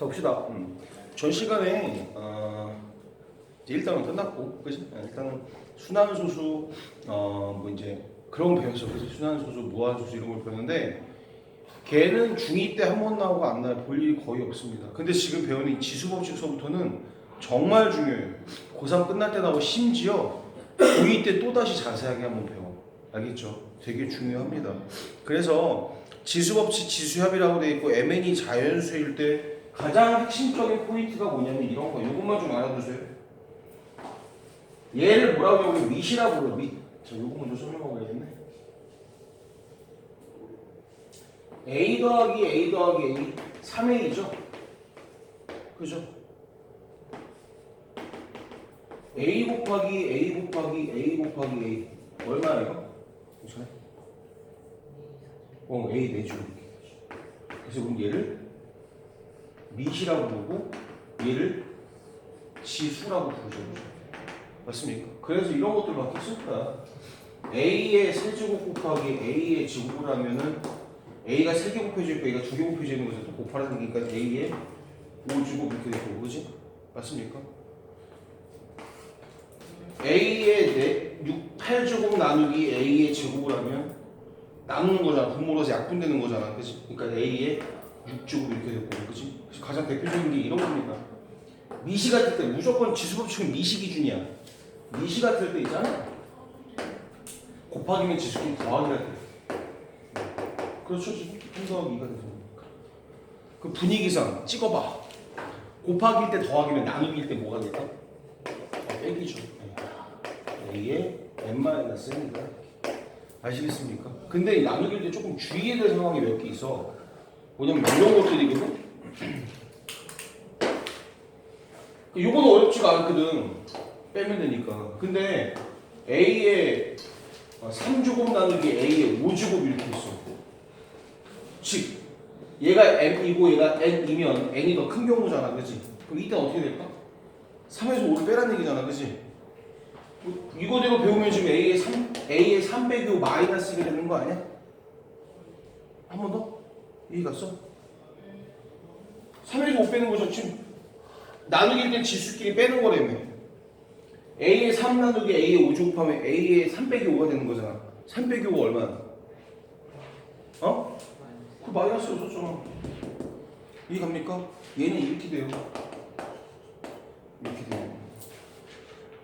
자 봅시다. 음. 전 시간에 어, 일단은 끝났고, 그지? 아, 일단은 순환소수 어뭐 이제 그런 거 배웠어, 그지? 순환소수, 무한소수 이런 걸 배웠는데 걔는 중2 때 한 번 나오고 안 나요. 볼 일이 거의 없습니다. 근데 지금 배우는 이 지수법칙서부터는 정말 중요해요. 고3 끝날 때 나오고 심지어 고2 때 또 다시 자세하게 한번 배워. 알겠죠? 되게 중요합니다. 그래서 지수법칙 지수협이라고 돼 있고 MN이 자연수일 때 가장 핵심적인 포인트가 뭐냐면 이런 거. 이것만 좀 알아두세요. 얘를 뭐라고 하냐면 밑이라고 그래. 밑. 자, 요거 먼저 설명하고 가야겠네. A 더하기 A 더하기 A 3A죠? 그죠? A 곱하기 A 곱하기 A 곱하기 A 얼마예요? 보세요. 어, A 내주 이렇게. 그래서 그럼 얘를 밑이라고 부르고 얘를 지수라고 부르죠. 맞습니까? 그래서 이런 것들 막쓸 거야. A의 세제곱 곱하기 A의 제곱을 하면은 A가 3개 곱해져 있고 A가 2개 곱해져 있는 것에서 곱하라 생기니까 A의 5제곱 이렇게 되고 그지? 맞습니까? A의 네, 6, 8제곱 나누기 A의 제곱을 하면 나누는 거잖아. 분모로서 약분되는 거잖아. 그지? 그러니까 A의 6제곱 이렇게 그지? 그래서 가장 대표적인 게 이런 겁니다. 미시 같을 때 무조건 지수법칙은 미시 기준이야. 미시 같을 때 있잖아. 곱하기면 지수끼리 더하기가 돼. 그렇죠. 3 더하기 2가 되는 거니까. 그 분위기상 찍어봐. 곱하기일 때 더하기면 나누기일 때 뭐가 될까? 어, 빼기죠. 네. A의 n-n이다. 아시겠습니까? 근데 이 나누기일 때 조금 주의해야 될 상황이 몇 개 있어. 뭐냐면 이런 것들이거든. 이건 어렵지가 않거든. 빼면 되니까. 근데 A의 3제곱 나누기 A의 5제곱 이렇게 있어. 즉 얘가 m이고 얘가 n이면 n이 더 큰 경우잖아, 그지? 그럼 이때 어떻게 될까? 3에서 5를 빼라는 얘기잖아, 그지? 뭐, 이거대로 배우면 지금 a의 3 a의 300이 마이너스 1이 되는 거 아니야? 한 번 더? 이해 갔어? 3에서 5 빼는 거죠, 지금 나누기일 땐 지수끼리 빼는 거라며. a의 3 나누기 a의 5 제곱하면 a의 3 빼기 5가 되는 거잖아. 3 빼기 5 얼마나? 어? 그 마이너스 없었잖아. 이해 갑니까? 얘는 이렇게 돼요. 이렇게 돼요.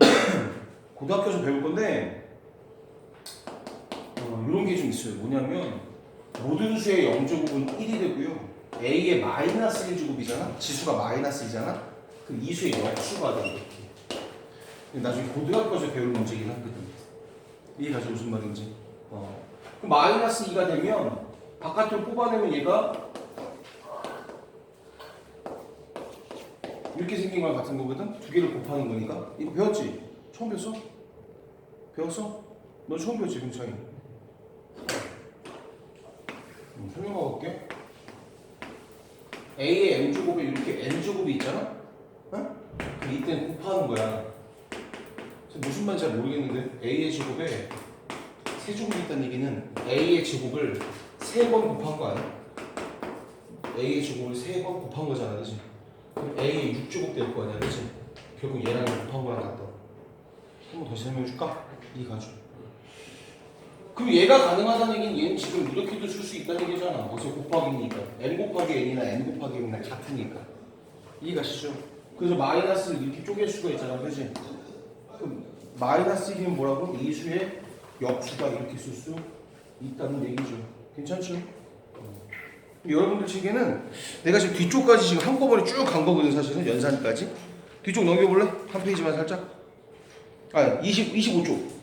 고등학교에서 배울 건데 어, 이런 게 좀 있어요. 뭐냐면 모든 수의 0제곱은 1이 되고요. a의 마이너스 1제곱이잖아. 지수가 마이너스 2잖아. 그럼 이 수의 역수가 돼. 이렇게. 나중에 고등학교에서 배울 문제긴 하거든. 이해가죠? 무슨 말인지. 어. 그럼 마이너스 2가 되면 바깥으로 뽑아내면 얘가 이렇게 생긴 거랑 같은 거거든? 두 개를 곱하는 거니까 이거 배웠지? 처음 배웠어? 배웠어? 너 처음 배웠지 금창이? 음, 설명하고 올게 A의 M제곱에 이렇게 N제곱이 있잖아? 어? 그 이때는 곱하는 거야 무슨 말인지 잘 모르겠는데 A의 제곱에 세제곱이 있다는 얘기는 A의 제곱을 세 번 곱한 거 아니야? A의 제곱을 세 번 곱한 거잖아, 그지? 그럼 A의 6제곱 될 거 아니야, 그지? 결국 얘랑 곱한 거랑 같다. 한번 다시 설명해 줄까? 이 가죠. 그럼 얘가 가능하다는 얘기는 얘는 지금 이렇게도 쓸 수 있다는 얘기잖아. 어디서 곱하기니까. n 곱하기 n이나 n 곱하기 n이나 같으니까. 이해가시죠? 그래서 마이너스를 이렇게 쪼갤 수가 있잖아, 그지? 그럼 마이너스 1이면 뭐라고? 이 수의 역수가 이렇게 쓸 수 있다는 얘기죠. 괜찮죠? 어. 여러분들 책에는 내가 지금 뒤쪽까지 지금 한꺼번에 쭉 간 거거든 사실은 연산까지. 뒤쪽 넘겨볼래? 한 페이지만 살짝. 아, 20, 25쪽.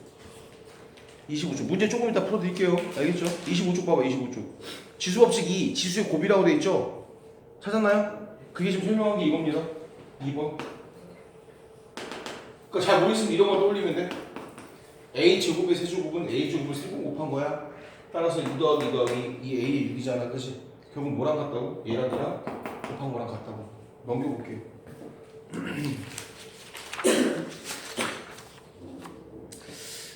25쪽. 문제 조금 이따 풀어드릴게요. 알겠죠? 25쪽 봐봐, 25쪽. 지수법칙 2, 지수의 곱이라고 돼 있죠? 찾았나요? 그게 지금 설명한 게 이겁니다. 2번. 그잘 모르겠으면 이런 걸 떠올리면 돼. a 제곱의 세제곱은 a 제곱을 세번 곱한 거야. 따라서 2 더하기 2 더하기 이 a의 6이잖아, 그지? 결국 뭐랑 같다고? 얘랑 얘랑 곱한 거랑 같다고. 넘겨볼게요.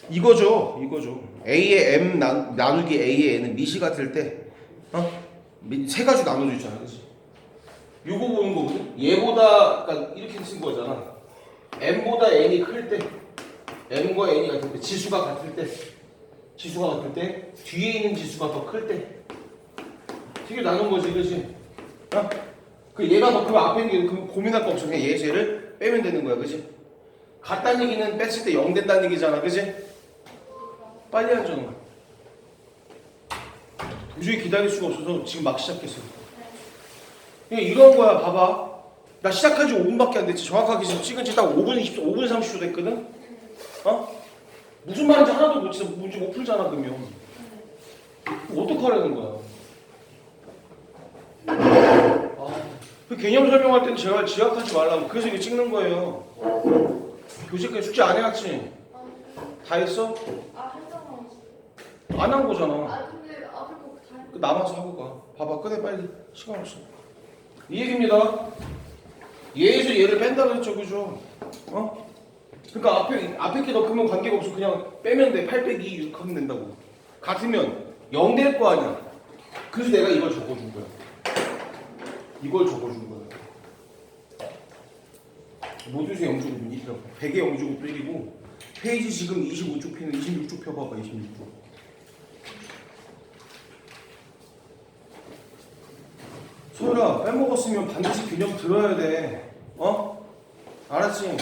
이거죠, 이거죠. a의 m 나, 나누기 a의 n은 미시 같을 때, 어? 미- 세 가지 나눠져 있잖아, 그지? 요거 보는 거거든. 얘보다 그러니까 이렇게 쓴 거잖아. m보다 n이 클 때, m과 n이 같을 때, 지수가 같을 때, 지수가 같을 때, 뒤에 있는 지수가 더 클 때, 되게 나눈 거지, 그지? 어? 그 얘가 더 크면 앞에 있는 게 고민할 거 없어. 그냥 얘, 쟤를 빼면 되는 거야, 그지? 같다는 얘기는 뺐을 때 0 된다는 얘기잖아, 그지? 빨리 하자는 거야. 도저히 기다릴 수가 없어서 지금 막 시작했어. 그냥 이런 거야, 봐봐. 나 시작한 지 5분밖에 안 됐지. 정확하게 지금 찍은 지 딱 5분 20초, 5분 30초 됐거든? 어? 무슨 말인지 하나도 못, 진짜 문제 못 풀잖아, 그러면. 어떡하라는 거야? 아, 그 개념 설명할 때는 제가 지각하지 말라고. 그래서 이게 찍는 거예요. 교재까지 숙제 안 해왔지? 다 했어? 아. 안 한 거잖아. 아 근데 그 남아서 하고 가. 봐봐, 끄내 빨리. 시간 없어. 이 얘기입니다. 얘에서 얘를 뺀다 그랬죠, 그죠? 어? 그러니까 앞에 앞에 게 더 크면 관계가 없어. 그냥 빼면 돼. 8 빼기 6 하면 된다고. 같으면 0 될 거 아니야. 그래서 내가 이걸 적어준 거야. 이걸 적어준 거야. 모두에서 0주고 100에 0주고 빼기고 페이지 지금 25쪽 피는 26쪽 펴봐봐 26쪽. 소율아 빼먹었으면 반드시 균형 들어야 돼. 어? 알았지?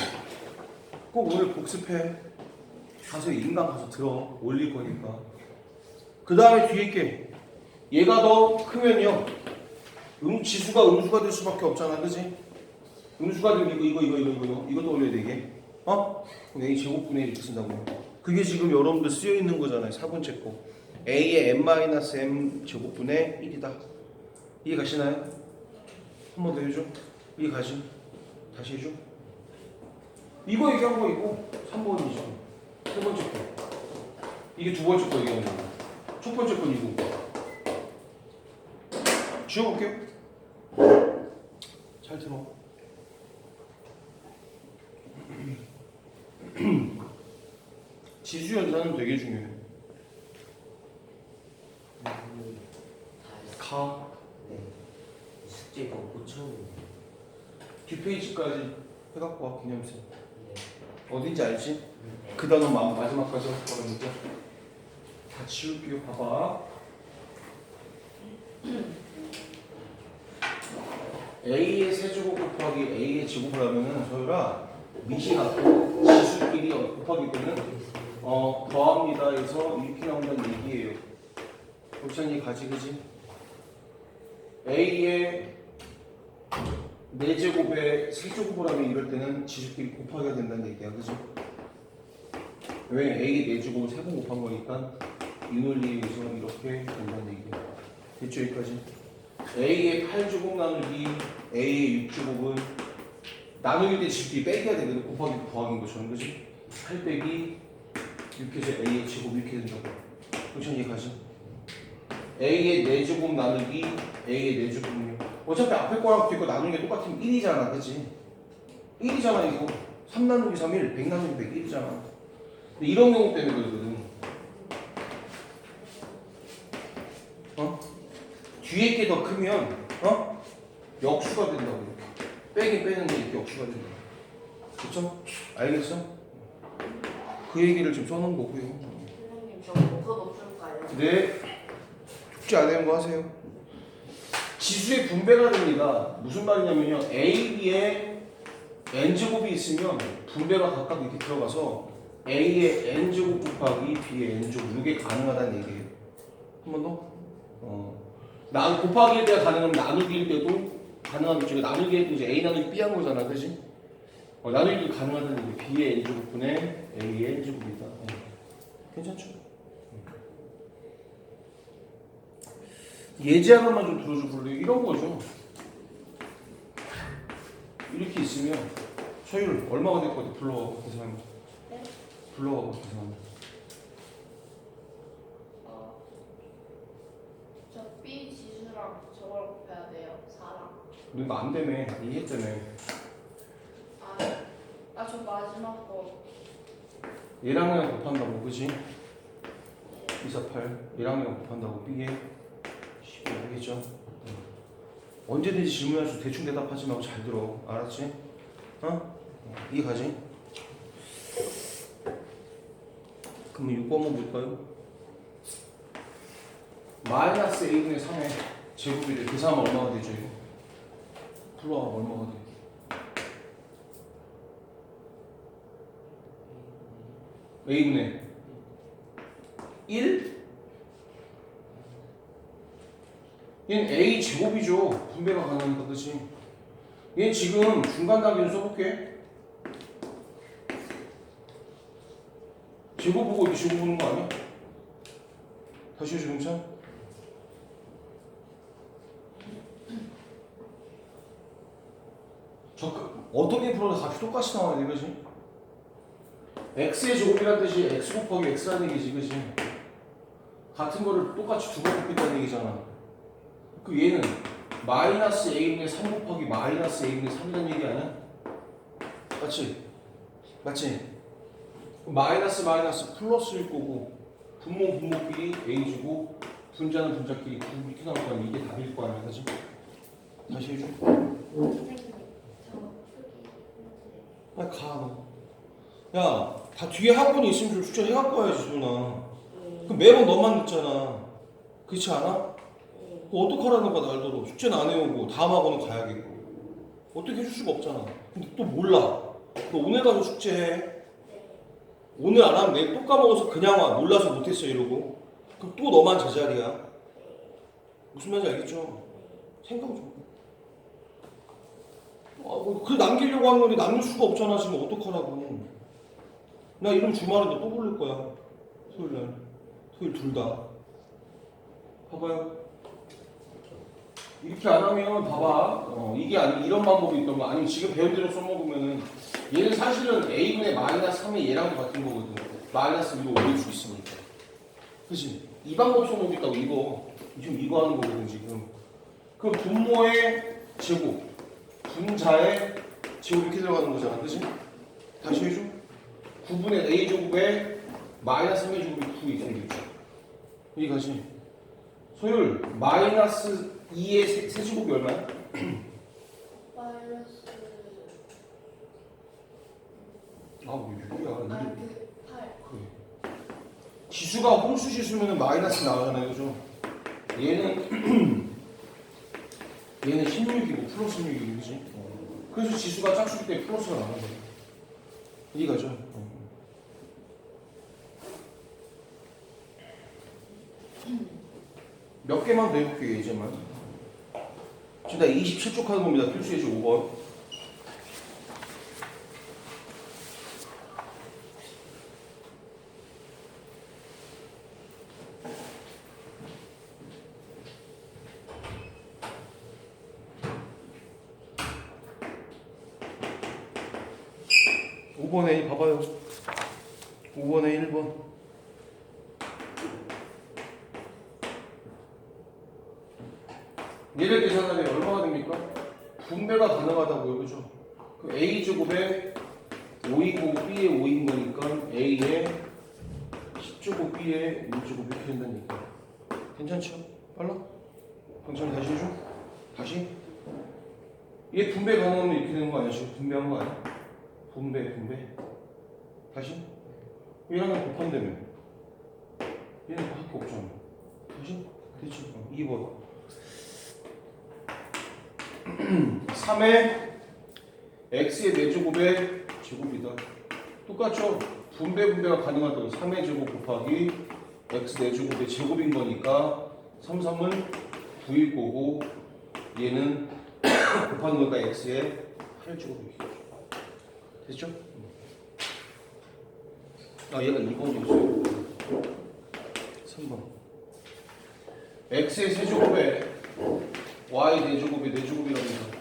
꼭 오늘 복습해. 가서 인강 가서 들어. 올릴 거니까. 그 다음에 뒤에 게. 얘가 더 크면요. 음, 지수가 음수가 될 수밖에 없잖아. 그지? 음수가 되면 이거 이거 이거 이거 이거. 이것도 올려야 되게. 어? 그럼 A 제곱분의 1 이렇게 쓴다고 그게 지금 여러분들 쓰여 있는 거잖아요. 4번째 거 A의 n-m 제곱분의 1이다. 이해 가시나요? 한 번 더 해줘. 이해 가시? 다시 해줘. 이거 얘기한 거 이거 3번이죠. 세 번째 거. 이게 두 번째 거 얘기하는 거야. 첫 번째 건 이거. 지워볼게요. 잘 들어. 지수 연산은 되게 중요해. 가. 네. 숙제 거 고쳐오는 뒷페이지까지 기념세. 네. 어딘지 알지? 네. 그 단어 마- 마지막까지 할 거니까 다 지울게요. 봐봐. A의 세제곱 곱하기 A의 제곱을 하면은 서율아 밑이 같고 지수끼리 곱하기 때는 어 더합니다 해서 이렇게 나온다는 얘기예요. 곱창이 가지 그지? A의 네 제곱에 세제곱을 하면 이럴 때는 지수끼리 곱하기가 된다는 얘기야, 그죠? 왜 A의 네 제곱을 세번 곱한 거니까 이 논리에 의해서 이렇게 된다는 얘기야. 됐죠, 여기까지? A의 8제곱 나누기 A의 6제곱은 나누기 때 지수끼리 빼기가 되거든, 곱하기 더하기인 것처럼, 그지? 8 빼기 6해서 A의 제곱 이렇게 된다고. 그렇죠, 이해가지? A의 4제곱 나누기 A의 4제곱은요. 어차피 앞에 거랑 뒤에 거 나누는 게 똑같으면 1이잖아, 그치? 1이잖아, 이거. 3 나누기 3, 1, 100 나누기 100, 1이잖아. 근데 이런 경우 때문에 그러거든. 어? 뒤에 게 더 크면, 어? 역수가 된다고. 빼긴 빼는데 이렇게 역수가 된다. 그쵸? 알겠어? 그 얘기를 지금 써놓은 거고요. 선생님 저 목소도 풀까요? 네. 숙제 안 되는 거 하세요. 지수의 분배가 됩니다. 무슨 말이냐면요. A, B에 n제곱이 있으면 분배가 각각 이렇게 들어가서 A의 n제곱 곱하기 B의 n제곱 이게 가능하다는 얘기예요. 한 번 더. 어. 나 곱하기일 때가 가능하면 나누기일 때도 가능한 거죠. 나누기 할때 이제 A 나누기 B 한 거잖아. 그지? 어, 나누기도 가능하다는 얘기. B의 n제곱분의 A의 n제곱이다. 어. 괜찮죠? 예제 하나만 좀 들어줘 볼래요? 이런 거죠. 이렇게 있으면 서율 얼마가 될? 불러와봐 그 사람. 네? 그 사람. 어, 저 B 지수랑 저걸 곱해야 돼요. 4랑. 너 이거 안 되며 이해했다며. 아, 아 저 마지막 거. 얘랑 얘랑 곱한다고 그지? 2, 4, 8 얘랑 얘랑 곱한다고 B에 12 알겠죠? 언제든지 질문할 수 대충 대답하지 말고 잘 들어. 알았지? 어? 이해 가지? 그러면 6번 한번 볼까요? 마이너스 a분의 3의 제곱이래. 계산하면 얼마가 되죠? 이거? 풀어와 얼마가 돼? a분의 1? 얘는 a 제곱이죠. 분배가 가능하니까 그치? 얘 지금 중간 단계를 써볼게. 제곱 보고 이렇게 제곱 보는 거 아니야? 다시 해줘. 저 그- 어떻게 풀어도 답이 똑같이 나와야 돼, 그지? x의 제곱이란 뜻이 x 곱하기 x라는 얘기지, 그지? 같은 거를 똑같이 두 번 곱했다는 얘기잖아. 그 얘는 마이너스 a분의 3 곱하기 마이너스 a분의 3이라는 얘기 아니야? 맞지? 맞지? 마이너스 마이너스 플러스일 거고 분모 분모끼리 a제곱 분자는 분자끼리 9 이렇게 나올 거 아니야? 이게 답일 거 아니야, 그지? 다시 해줘. 아, 가 너. 야, 다 뒤에 학원이 있으면 좀 숙제 해갖고 와야지, 누나. 그럼 매번 너만 늦잖아. 그렇지 않아? 그 어떡하라는 거야, 날더러. 숙제는 안 해오고, 다음 학원은 가야겠고. 어떻게 해줄 수가 없잖아. 근데 또 몰라. 너 오늘 가서 숙제해. 오늘 안 하면 내일 또 까먹어서 그냥 와. 몰라서 못했어, 이러고. 그럼 또 너만 제자리야. 무슨 말인지 알겠죠? 생각 좀. 아, 뭐, 그 남기려고 하는 건데 남길 수가 없잖아, 지금 어떡하라고. 나 이름 주말에 너 또 부를 거야. 토요일 날. 토요일 둘 다. 봐봐요. 이렇게 안 하면 봐봐. 어, 이게 아니 이런 방법이 있던 거 아니면 지금 배운 대로 써먹으면은 얘는 사실은 a분의 마이너스 3의 얘랑 같은 거거든. 마이너스 위로 올릴 수 있으니까. 그치? 이 방법 써먹겠다고 이거. 지금 이거 하는 거거든 지금. 그럼 분모의 제곱, 분자의 제곱 이렇게 들어가는 거잖아. 그치? 다시 해줘. 9분의 a 제곱에 마이너스 3의 제곱이 9 이렇게 되겠죠. 이해가지? 소율 마이너스 2의 세, 세제곱이 얼마야? 마이너스 아왜 6이야 아니 그 8. 그래. 지수가 홀수 지수면 마이너스 나오잖아요 그죠? 얘는 얘는 16이고 플러스 16이고 그지? 그래서 지수가 짝수기 때 플러스가 나오는 거야 이해가죠? 어. 몇 개만 더 해볼게요 이제만 지금 나 27쪽 하는 겁니다. 필수 예제 5번. 5번에 봐봐요. 5번에 1번 얘를 계산하면 얼마가 됩니까? 분배가 가능하다고요 그죠? 그 A 제곱에 5인 곱 B에 5인 거니까 A에 10제곱 B에 5제곱 이렇게 된다니까 괜찮죠? 빨라? 경찰 다시 해줘? 다시? 얘 분배 가능하면 이렇게 되는 거 아니야 지금 분배한 거 아니야? 분배 분배 다시? 얘랑 곱한다며 얘는 할게 없잖아 다시? 그렇지 2번 3의 x의 4제곱의 제곱이다 똑같죠? 분배 분배가 가능하다고 3의 제곱 곱하기 x 4제곱의 제곱인 거니까 3, 3은 9일 거고 얘는 곱하는 거니까 x의 8제곱이겠죠 됐죠? 아 얘가 2번이었어요 3번 x의 세제곱에 y 4제곱이 4제곱이랍니다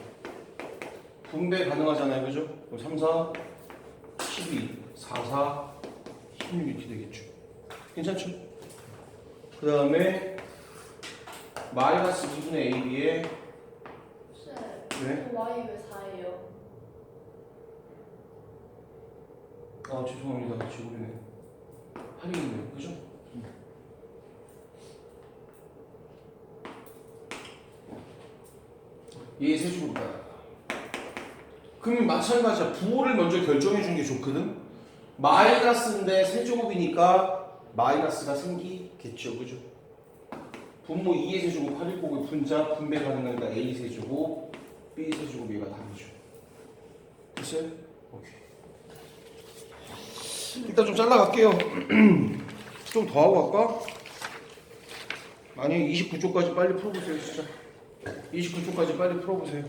분배 가능하잖아요 그죠? 그럼 3, 4, 12, 4, 4, 16 이렇게 되겠죠 괜찮죠? 그 다음에 마이너스 2분의 AB에? 그 Y 왜 4예요? 아 죄송합니다 제곱이네 8이네요 그죠? 얘 세제곱이다. 그러면 마찬가지야. 부호를 먼저 결정해 주는 게 좋거든. 마이너스인데 세제곱이니까 마이너스가 생기겠죠, 그죠? 분모 2의 세제곱 8일 곱의 분자 분배 가능하니까 A 세제곱, B 세제곱 얘가 답이죠. 됐어요? 오케이. 일단 좀 잘라갈게요. 좀 더 하고 갈까? 아니 29쪽까지 빨리 풀어보세요 진짜 29쪽까지 빨리 풀어보세요